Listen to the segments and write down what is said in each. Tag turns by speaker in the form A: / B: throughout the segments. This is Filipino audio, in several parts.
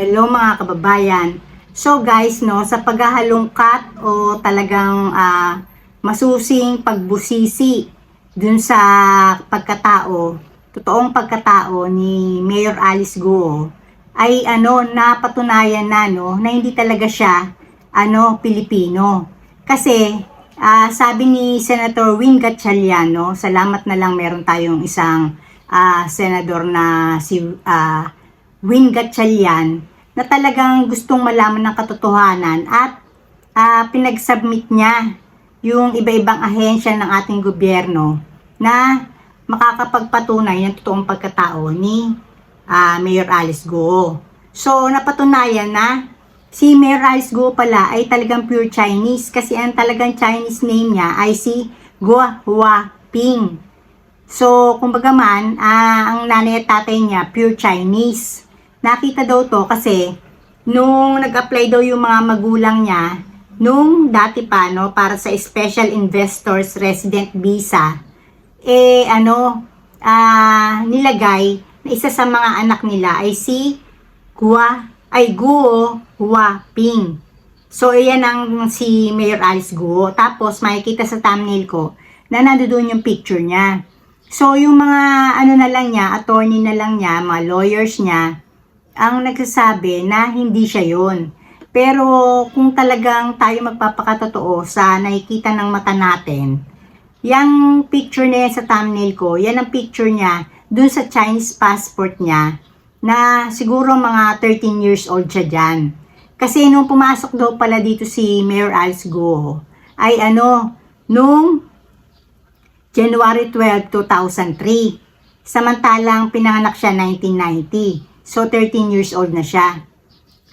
A: Hello mga kababayan. So guys, no, sa paghahalongkat o talagang ah, masusing pagbusisi dun sa pagkatao, totoong pagkatao ni Mayor Alice Guo, ay ano, napatunayan na no, na hindi talaga siya ano, Pilipino. Kasi ah, sabi ni Senator Win Gatchaliano, salamat na lang meron tayong isang ah, senador na si ah, Win Gatchalian na talagang gustong malaman ng katotohanan at ah, pinagsubmit niya yung iba-ibang ahensya ng ating gobyerno na makakapagpatunay ng totoong pagkatao ni ah, Mayor Alice Go. So, napatunayan na si Mayor Alice Go pala ay talagang pure Chinese kasi ang talagang Chinese name niya ay si Guo Hua Ping. So, kumbaga man, ah, ang nanay at tatay niya, pure Chinese. Nakita daw to kasi nung nag-apply daw yung mga magulang niya, nung dati pa, no, para sa Special Investors Resident Visa, eh, ano, ah, nilagay na isa sa mga anak nila ay si Gua, ay Guo Hua Ping. So, iyan ang si Mayor Alice Guo. Tapos, makikita sa thumbnail ko na nandoon yung picture niya. So, yung mga ano na lang niya, attorney na lang niya, mga lawyers niya, ang nagsasabi na hindi siya yon. Pero kung talagang tayo magpapakatotoo sa nakikita ng mata natin, yung picture na yan sa thumbnail ko, yan ang picture niya dun sa Chinese passport niya na siguro mga 13 years old siya dyan. Kasi nung pumasok daw pala dito si Mayor Alice Go, ay ano, nung January 12, 2003. Samantalang pinanganak siya 1990. So 13 years old na siya.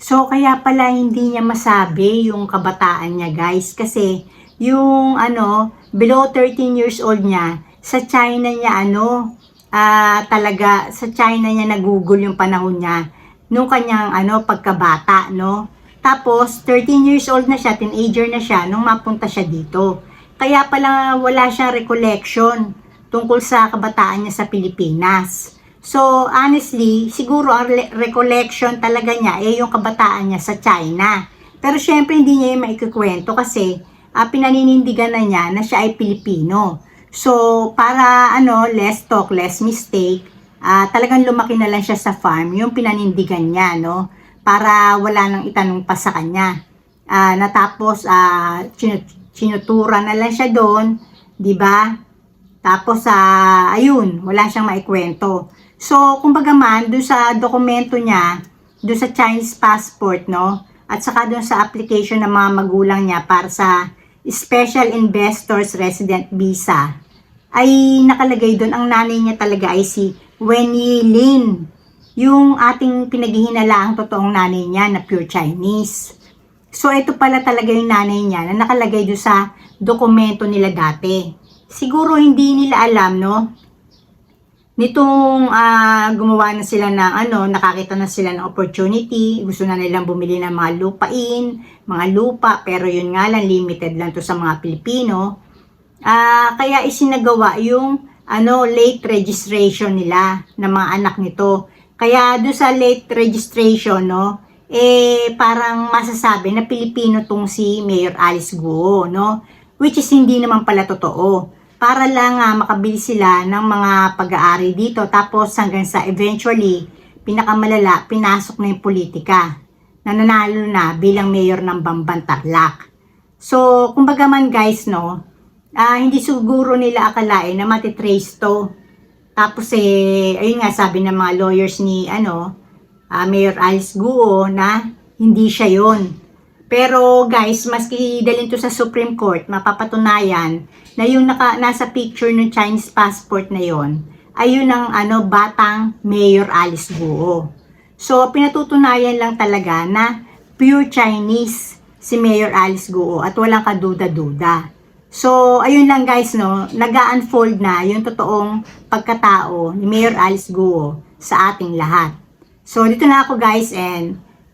A: So kaya pala hindi niya masabi yung kabataan niya guys. Kasi yung ano below 13 years old niya sa China niya ano ah, talaga sa China niya nagugol yung panahon niya nung kanyang ano pagkabata no? Tapos 13 years old na siya teenager na siya nung mapunta siya dito. Kaya pala wala siyang recollection tungkol sa kabataan niya sa Pilipinas So, honestly, siguro ang re- recollection talaga niya eh yung kabataan niya sa China. Pero syempre hindi niya yung maikukwento kasi ah, pinaninindigan na niya na siya ay Pilipino. So, para ano, less talk, less mistake, ah, talagang lumaki na lang siya sa farm, yung pinanindigan niya, no? Para wala nang itanong pa sa kanya. Ah, natapos, chinu- chinutura na lang siya doon, di ba? Tapos, ah, ayun, wala siyang maikwento. So, kumbaga man, doon sa dokumento niya, doon sa Chinese passport, no? At saka doon sa application ng mga magulang niya para sa Special Investors Resident Visa, ay nakalagay doon, ang nanay niya talaga ay si Wen Yilin. Yung ating pinaghihinalaang totoong nanay niya na pure Chinese. So, ito pala talaga yung nanay niya na nakalagay doon sa dokumento nila dati. Siguro hindi nila alam, no? Nitong ah, gumawa na sila ng ano, nakakita na sila ng opportunity, gusto na nilang bumili ng mga lupain, mga lupa, pero yun nga lang, limited lang to sa mga Pilipino. Ah, kaya isinagawa yung ano, late registration nila ng mga anak nito. Kaya do sa late registration, no, eh parang masasabi na Pilipino tong si Mayor Alice Guo, no? Which is hindi naman pala totoo para lang uh, makabili sila ng mga pag-aari dito tapos hanggang sa eventually pinakamalala pinasok na yung politika na nanalo na bilang mayor ng Bamban Tarlac. So, kumbaga man guys, no, uh, hindi siguro nila akalain na matitrace to. Tapos eh, ayun nga sabi ng mga lawyers ni ano, uh, Mayor Alice Guo na hindi siya yon pero guys, maski dalhin to sa Supreme Court, mapapatunayan na yung naka, nasa picture ng Chinese passport na yon ay yun ang ano, batang Mayor Alice Guo. So, pinatutunayan lang talaga na pure Chinese si Mayor Alice Guo at walang kaduda-duda. So, ayun lang guys, no, nag unfold na yung totoong pagkatao ni Mayor Alice Guo sa ating lahat. So, dito na ako guys and